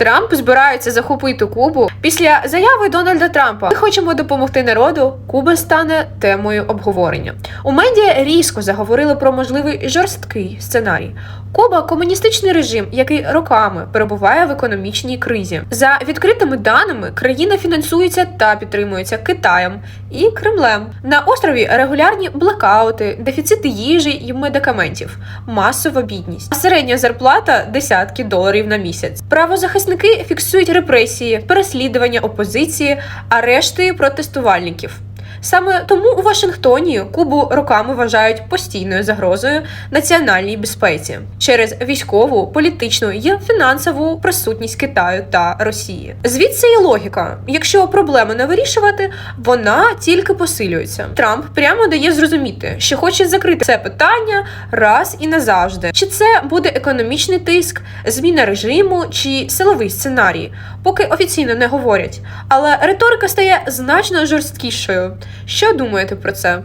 Трамп збирається захопити Кубу. Після заяви Дональда Трампа ми хочемо допомогти народу. Куба стане темою обговорення. У медіа різко заговорили про можливий жорсткий сценарій. Куба комуністичний режим, який роками перебуває в економічній кризі. За відкритими даними, країна фінансується та підтримується Китаєм і Кремлем. На острові регулярні блекаути, дефіцити їжі і медикаментів, масова бідність, а середня зарплата десятки доларів на місяць. Правозахисники фіксують репресії, переслідування опозиції, арешти протестувальників. Саме тому у Вашингтоні Кубу роками вважають постійною загрозою національній безпеці через військову, політичну і фінансову присутність Китаю та Росії. Звідси і логіка: якщо проблему не вирішувати, вона тільки посилюється. Трамп прямо дає зрозуміти, що хоче закрити це питання раз і назавжди. Чи це буде економічний тиск, зміна режиму чи силовий сценарій, поки офіційно не говорять. Але риторика стає значно жорсткішою. Що думаєте про це?